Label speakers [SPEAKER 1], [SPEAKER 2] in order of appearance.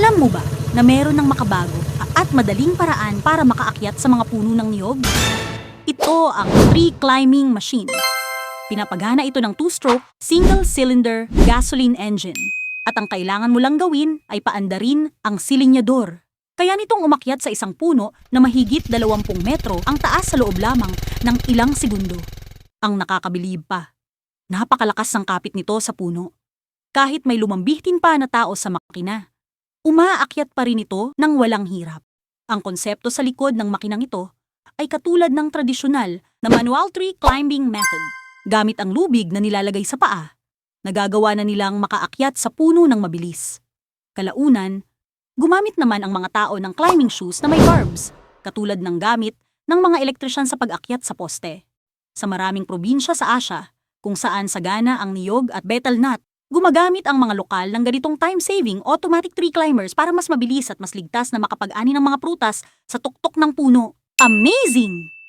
[SPEAKER 1] Alam mo ba na meron ng makabago at madaling paraan para makaakyat sa mga puno ng niyog? Ito ang tree climbing machine. Pinapagana ito ng two-stroke, single-cylinder gasoline engine. At ang kailangan mo lang gawin ay paandarin ang silinyador. Kaya nitong umakyat sa isang puno na mahigit 20 metro ang taas sa loob lamang ng ilang segundo. Ang nakakabilib pa. Napakalakas ng kapit nito sa puno. Kahit may lumambitin pa na tao sa makina, umaakyat pa rin ito ng walang hirap. Ang konsepto sa likod ng makinang ito ay katulad ng tradisyonal na manual tree climbing method. Gamit ang lubig na nilalagay sa paa, nagagawa na nilang makaakyat sa puno ng mabilis. Kalaunan, gumamit naman ang mga tao ng climbing shoes na may barbs, katulad ng gamit ng mga elektrisyan sa pag-akyat sa poste. Sa maraming probinsya sa Asia, kung saan sagana ang niyog at betel nut, gumagamit ang mga lokal ng ganitong time-saving automatic tree climbers para mas mabilis at mas ligtas na makapag-ani ng mga prutas sa tuktok ng puno. Amazing!